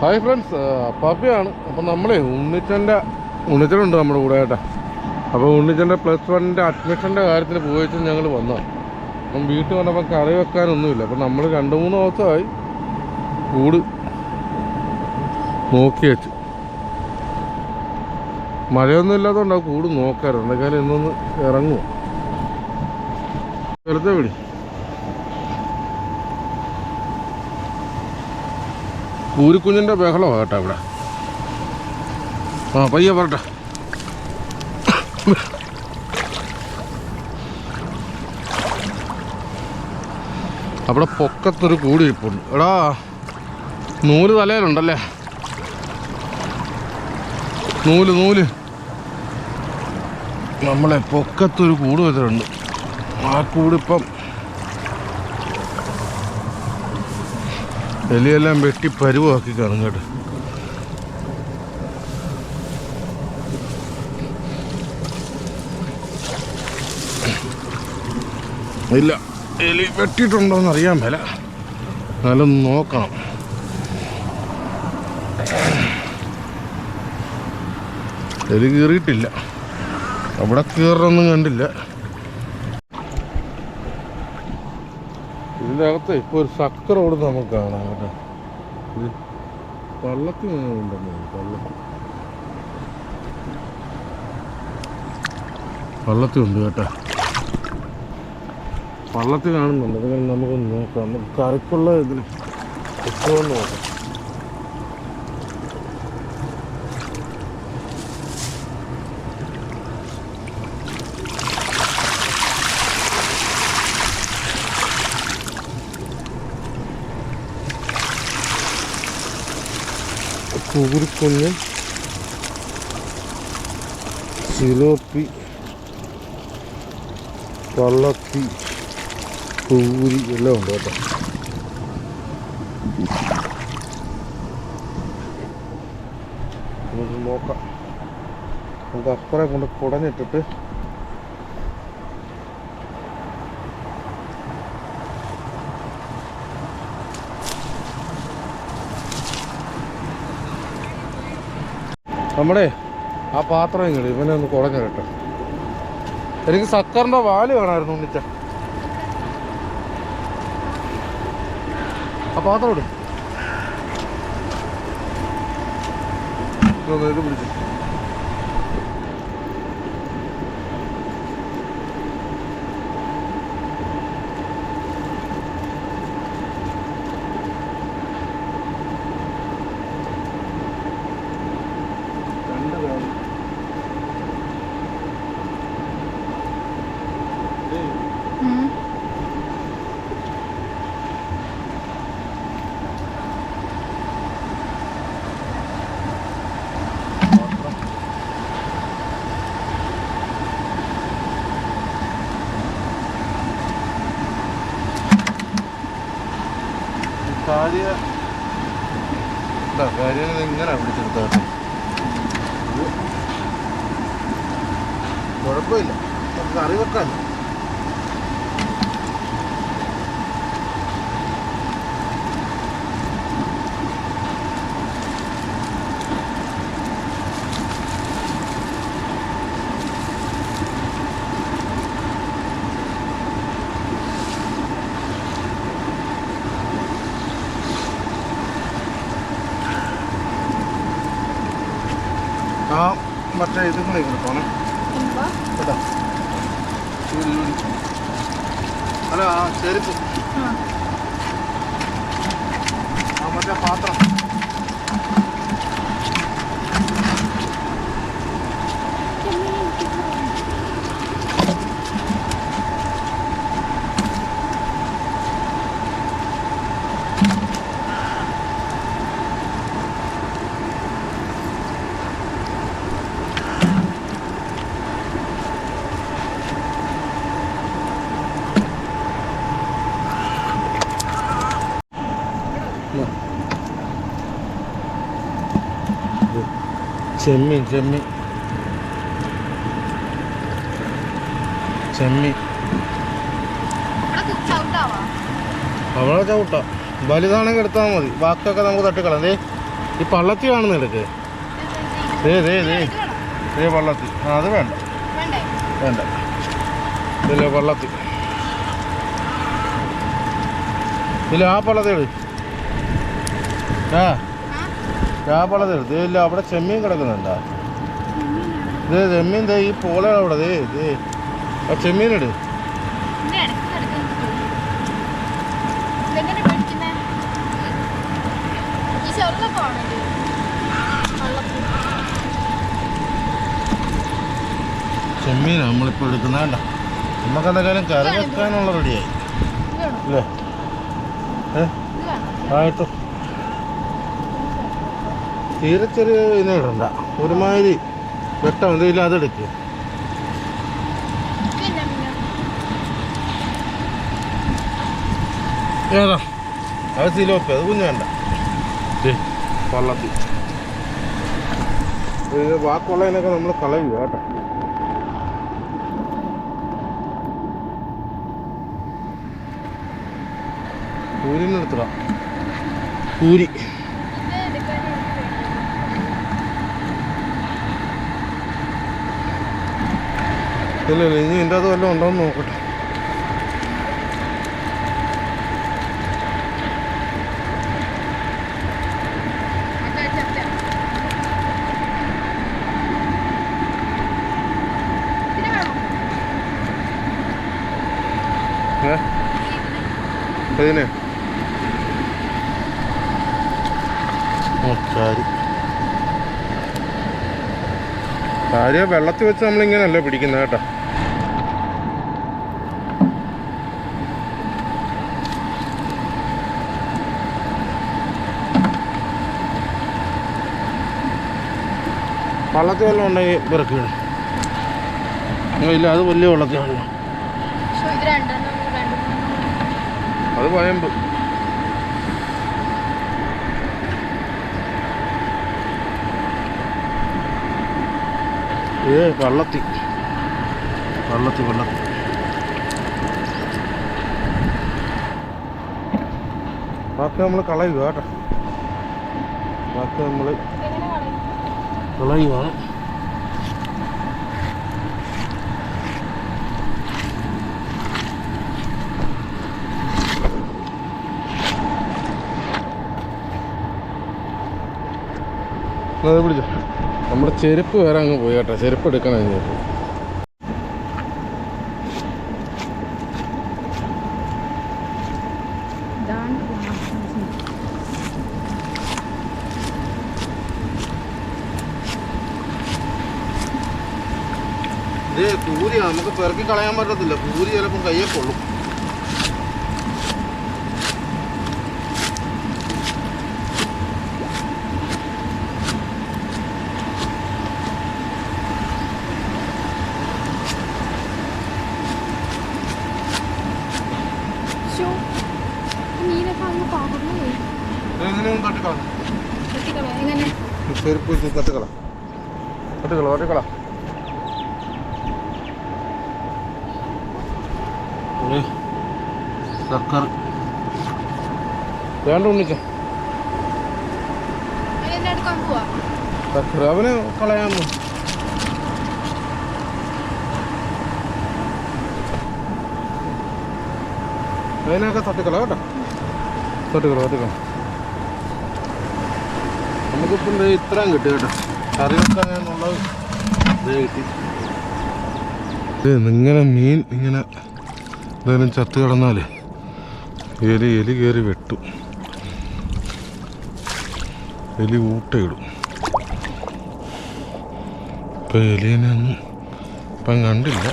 Hi friends പപ്പിയാണ്. അപ്പം നമ്മളെ ഉണ്ണിച്ചന്റെ ഉണ്ണിച്ചനുണ്ട് നമ്മുടെ കൂടെ കേട്ടോ. അപ്പോൾ ഉണ്ണിച്ചന്റെ പ്ലസ് വണ്ണിന്റെ അഡ്മിഷന്റെ കാര്യത്തിൽ പോയിട്ട് ഞങ്ങൾ വന്നതാണ് അപ്പം വീട്ടിൽ വന്നപ്പോൾ കറി വെക്കാനൊന്നുമില്ല. അപ്പം നമ്മൾ രണ്ട് മൂന്ന് ദിവസമായി കൂട് നോക്കി വെച്ചു. മഴയൊന്നും ഇല്ലാത്തതുകൊണ്ട് ആ കൂട് നോക്കാറ്. എന്തെങ്കിലും ഇന്നൊന്ന് ഇറങ്ങുമോ വെറുതെ വിളി പൂരിക്കുഞ്ഞിന്റെ ബഹളമാണ് കേട്ടോ ഇവിടെ. ആ പയ്യെ പറട്ടെ അവിടെ പൊക്കത്തൊരു കൂടി ഇരിപ്പുണ്ട് എടാ നൂൽ തലയിലുണ്ടല്ലേ? നൂൽ നൂൽ. നമ്മളെ പൊക്കത്തൊരു കൂട് വെച്ചിട്ടുണ്ട്. ആ കൂടിപ്പം എലിയെല്ലാം വെട്ടി പരുവാക്കി കാണും കേട്ടോ. ഇല്ല എലി വെട്ടിയിട്ടുണ്ടോന്ന് അറിയാൻ മേല. എന്നാലും നോക്കണം. എലി കീറിയിട്ടില്ല. അവിടെ കീറൊന്നും കണ്ടില്ല. ഇതിന്റെ അകത്ത് ഇപ്പോൾ ഒരു സക്ക റോഡ് നമുക്ക് കാണാം കേട്ടോ. ഇത് പള്ളത്തിൽ ഉണ്ടെന്ന് പള്ളത്തിൽ ഉണ്ട് കേട്ടോ. പള്ളത്തിൽ കാണുന്നുണ്ട്. അതുകൊണ്ട് നമുക്ക് നോക്കാം. നമുക്ക് കറിക്കുള്ള ഇതിൽ കിട്ടുമോ നോക്കാം. കൂരിക്കുഞ്ഞ്. സിലോപ്പി. പള്ളത്തി. പൂരി. എല്ലാം ഉണ്ട് കേട്ടോ. നമുക്ക് നോക്കാം. നമുക്ക് അപ്പുറം കൊണ്ട് കുടഞ്ഞിട്ടിട്ട് നമ്മുടെ ആ പാത്രം ഇങ്ങോട്ട് ഇവനെ ഒന്ന് കുറഞ്ഞ കേട്ടോ. എനിക്ക് സക്കറിന്റെ വാൽ വേണമായിരുന്നു ഉണ്ണിച്ച ആ പാത്രം ഇടും. പിടിച്ചു രണ്ട് കാര്യം ഇങ്ങനെ പിടിച്ചെടുത്തോട്ടെ കുഴപ്പമില്ല നമുക്ക് അറിവൊക്കെ വെക്കാൻ ആ മറ്റേ ഇതും കൂടെ പോണേ. കേട്ടോ ഹലോ ആ ചെരുപ്പ് ആ മറ്റേ പാത്രം ചെമ്മീൻ ചെമ്മീൻ. ചെമ്മീൻ. അവളെ ചവിട്ട. വലുതാണെങ്കിൽ എടുത്താൽ മതി. ബാക്കിയൊക്കെ നമുക്ക് തട്ടിക്കളാം ദേ ഈ പള്ളത്തി കാണുന്ന എടുക്ക്. ദേ ദേ ദേ. ദേ പള്ളത്തി. ആ അത് വേണ്ട. വേണ്ടേ? ഇതിലെ പള്ളത്തി. ഇല്ല ആ പള്ളത്തി ആ. ദേ ഇല്ല അവിടെ ചെമ്മീൻ കിടക്കുന്നുണ്ടാ. ദേ ചെമ്മീൻ ദേ ഈ പോള അവിടെ ദേ ദേ. ആ ചെമ്മീൻ ഇട്. ചെമ്മീൻ നമ്മളിപ്പോൾ എടുക്കുന്ന വേണ്ട നമുക്ക് എന്തെങ്കിലും കറി വെക്കാനുള്ള റെഡിയായി. അല്ലേ ഏ? ആയിട്ടോ തീരെ ചെറിയ ഇതിനെ ഇടണ്ട. ഒരുമാതിരി വെട്ടം എന്തെങ്കിലും അതെടുക്ക ഏതാ? അത് സിലോപ്പി അത് കുഞ്ഞു വേണ്ട. ദേ, വള്ളത്തി ഇത് നമ്മൾ കളയുക കേട്ടോ. കൂരിനെടുത്തടാ കൂരി ഇത് എടുക്കാൻ എനിക്ക് പേടിയാ. ഇല്ല ഇല്ല ഇനി ഇതിന്റെ അത് വല്ലതും ഉണ്ടോയെന്ന് നോക്കട്ടെ. ഇതിന് ഓ വെള്ളത്തിൽ വെച്ച് നമ്മളിങ്ങനല്ലേ പിടിക്കുന്നത് കേട്ടോ. വള്ളത്തിൽ വെള്ളം ഉണ്ടെങ്കിൽ പിറക്കി വിടും ഇല്ല അത് വലിയ വള്ളത്തിൽ മൂന്നെണ്ണം അത് പയമ്പ് ഏ വള്ളത്തി. വള്ളത്തി വള്ളത്തി. ബാക്കി നമ്മൾ കളയുക കേട്ടോ. ബാക്കി നമ്മൾ? കളയുകയാണ് അത് പിടിച്ചോ. നമ്മുടെ ചെരുപ്പ് വേറെ അങ്ങ് പോയി കേട്ടോ. ചെരുപ്പ് എടുക്കണം ഇനി ഇതാണ് ഗ്ലാസ്. ഇത് കൂരി നമുക്ക് പെറുക്കി കളയാൻ പറ്റത്തില്ല. പൂരി ചിലപ്പം കയ്യെ കൊള്ളും. എങ്ങനെയും തട്ടിക്കളാം തട്ടിക്കളാം തട്ടിക്കളാം തട്ടിക്കളാം സക്കർ. വേണ്ട പോവാ. സർക്കാർ അവന് കളയാമോ. അതിനൊക്കെ തട്ടിക്കളാം കേട്ടോ. തട്ടിക്കളാം തട്ടിക്കളാം. നമുക്കിപ്പം ഇത്രയും കിട്ടി കേട്ടോ. കറി വെക്കാനുള്ളത് ദേ കിട്ടി. ഇങ്ങനെ മീൻ ഇങ്ങനെ എന്തെങ്കിലും ചത്ത് കിടന്നാൽ എലി എലി കയറി വെട്ടും. എലി ഊട്ടയിടും. ഇപ്പം എലീനെ ഒന്നും ഇപ്പം കണ്ടില്ല.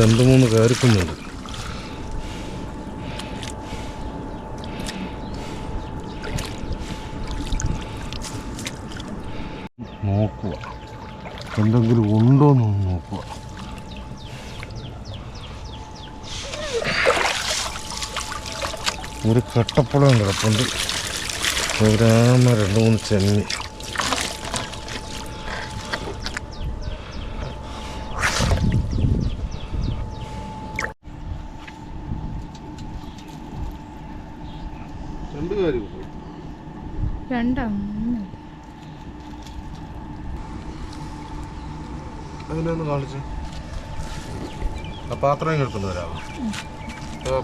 രണ്ട് മൂന്ന് കാരിക്കുന്നുണ്ട് നോക്കുക എന്തെങ്കിലും ഉണ്ടോ എന്ന് നോക്കുക ഒരു കട്ടപ്പുളം കിടപ്പുണ്ട് ഒരാമ രണ്ട് മൂന്ന് ചെന്നി രണ്ടാം മൂന്ന് അതിനൊന്ന് കാണിച്ചു. ആ പാത്രം എടുത്തുകൊണ്ട് വരാമോ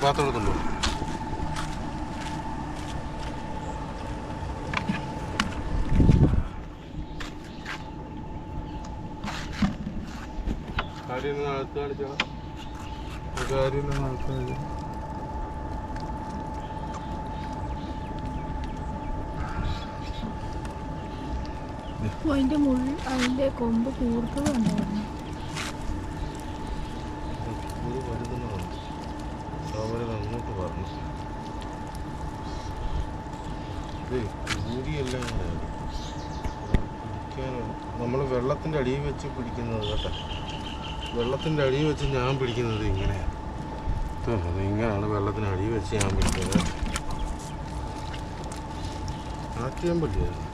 പാത്രം എടുത്തുണ്ടോ കാര്യം ഒന്ന് കാണിച്ചോളാം. കാര്യം ഒന്ന് അകത്ത് അതിന്റെ മുള്ള അതിന്റെ കൊമ്പ് അവരത് അങ്ങോട്ട് പറഞ്ഞു. ഊരിയെല്ലാം നമ്മൾ വെള്ളത്തിന്റെ അടിയിൽ വെച്ച് പിടിക്കുന്നത് കേട്ടോ. വെള്ളത്തിന്റെ അടിയിൽ വെച്ച് ഞാൻ പിടിക്കുന്നത് ഇങ്ങനെയാണ് അത് ഇങ്ങനെയാണ് വെള്ളത്തിന് അടിയിൽ വെച്ച് ഞാൻ പിടിക്കുന്നത്. ആക്കിയാൻ കാറ്റിയമ്പല്ലി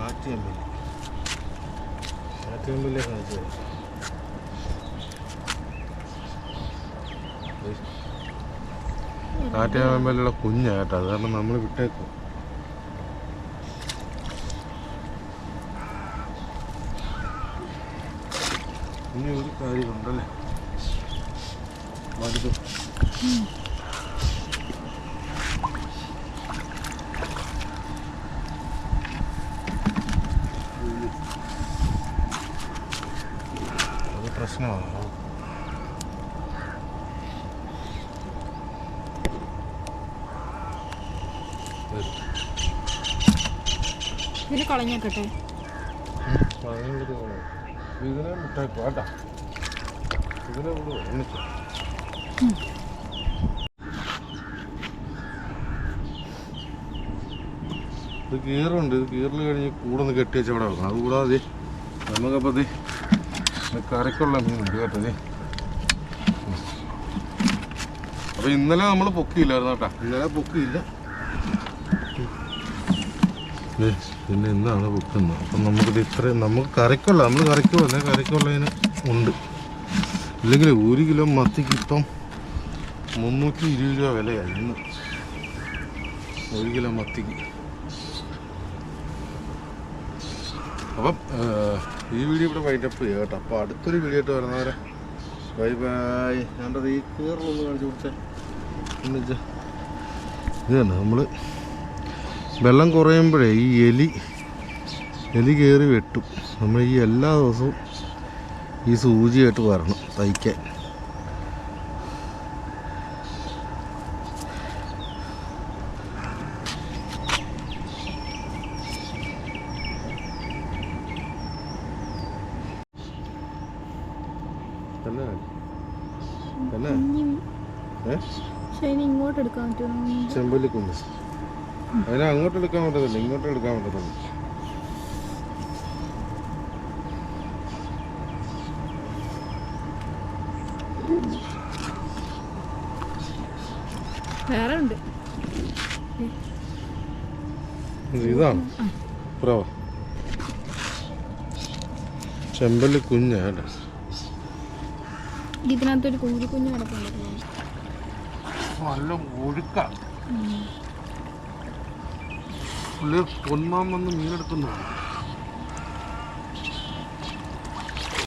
കാറ്റിയമ്പല്ലേ കാണിച്ചു തരാം കാറ്റാകുമ്പോഴുള്ള കുഞ്ഞാ കേട്ടോ. അത് കാരണം നമ്മൾ വിട്ടേക്കും. ഇനി ഒരു കാര്യമുണ്ടല്ലേ? വലുത് ഇതിന് കളഞ്ഞേക്കട്ടെ. ഇതിനെ മുട്ടായി വേണ്ട ഇതിനെ വിടുവോ ഒന്നിച്ച് ഇത് കീറുണ്ട്. ഇത് കീറൽ കഴിഞ്ഞ് കൂടൊന്ന് കെട്ടി വെച്ച് അവിടെ വെക്കണം. അതുകൂടാതെ നമുക്കപ്പോൾ ഇത് കറിക്കുള്ള മീനുണ്ട് കേട്ടത് അപ്പോൾ ഇന്നലെ നമ്മൾ പൊക്കിയില്ലായിരുന്നു കേട്ടോ ഇന്നലെ പൊക്കിയില്ല. പിന്നെ എന്താണ് വെക്കുന്നത്? അപ്പം നമുക്കിത് ഇത്രയും നമുക്ക് കറിക്കുള്ള. നമ്മൾ കറിക്കുള്ള. കറിക്കുള്ളതിന് ഉണ്ട്. ഇല്ലെങ്കിൽ ഒരു കിലോ മത്തിക്ക് ഇപ്പം മുന്നൂറ്റി ഇരുപത് രൂപ വിലയായി ഇന്ന് ഒരു കിലോ മത്തിക്ക്. അപ്പം ഈ വീഡിയോ ഇവിടെ വൈൻഡപ്പ് ചെയ്യാം കേട്ടോ. അപ്പോൾ അടുത്തൊരു വീഡിയോ ആയിട്ട് വരുന്നവരെ ബൈ ബൈ ഞാന്റെ ഈ കീറലൊന്ന് കാണിച്ചു കൊടുത്തേ. ഇത് തന്നെ നമ്മൾ വെള്ളം കുറയുമ്പോഴേ ഈ എലി എലി കയറി വെട്ടും. നമ്മൾ ഈ എല്ലാ ദിവസവും ഈ സൂചിയായിട്ട് വരണം തയ്ക്കാൻ. തന്നെ? അതിനെ അങ്ങോട്ട് എടുക്കാൻ പറ്റത്തില്ല ഇങ്ങോട്ട് എടുക്കാൻ പറ്റത്തുള്ളൂ. വേറെ ഉണ്ട്. ഇത് ഇതാണ്. പ്രവ ചെമ്പല്ലി കുഞ്ഞാണ് ഇതിനകത്തൊരു കുഞ്ഞു കിടപ്പുണ്ടായിരുന്നു നല്ല ഒഴുക്ക. പുള്ളി പൊന്മാൻ വന്ന് മീനെടുക്കുന്നതാണ്.